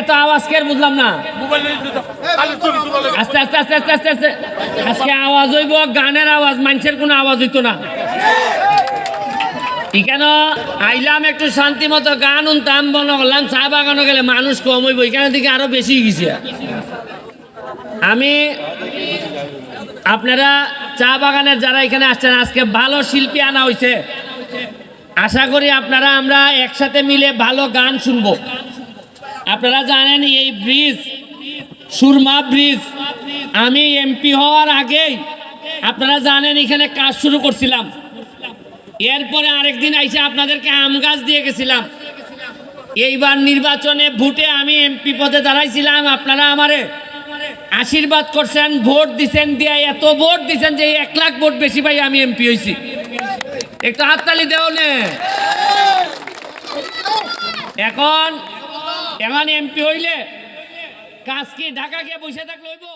এত আওয়াজ কে বুঝলাম না। আস্তে আস্তে আস্তে আস্তে আস্তে আস্তে। আজকে আওয়াজ হইব গানের আওয়াজ মানুষের কোনো আওয়াজ হইতো না। এখানে আইলাম একটু শান্তি মতো গান উনতাম বন করলাম চা বাগানো গেলে মানুষ কম হইব এখানে দিকে আরও বেশি গেছে। আমি আপনারা চা বাগানের যারা এখানে আসছেন আজকে ভালো শিল্পী আনা হয়েছে আশা করি আপনারা আমরা একসাথে মিলে ভালো গান শুনব। আপনারা জানেন এই ব্রিজ, সুরমা ব্রিজ, আমি এমপি হওয়ার আগেই আপনারা জানেন এখানে কাজ শুরু করছিলাম। এরপরে আরেকদিন আইসে আপনাদেরকে আম গাছ দিয়ে গেছিলাম। এইবার নির্বাচনে ভোটে আমি এমপি পদে দাঁড়াইছিলাম, আপনারা আমারে আশীর্বাদ করছেন, ভোট দিছেন, দিয়ে এত ভোট দিছেন যে এক লাখ ভোট বেশি পাই আমি এমপি হয়েছি একটু হাততালি দেও নে। এখন এখন এমপি হইলে কাজ কি ঢাকা গিয়ে বসে থাকলে হইব।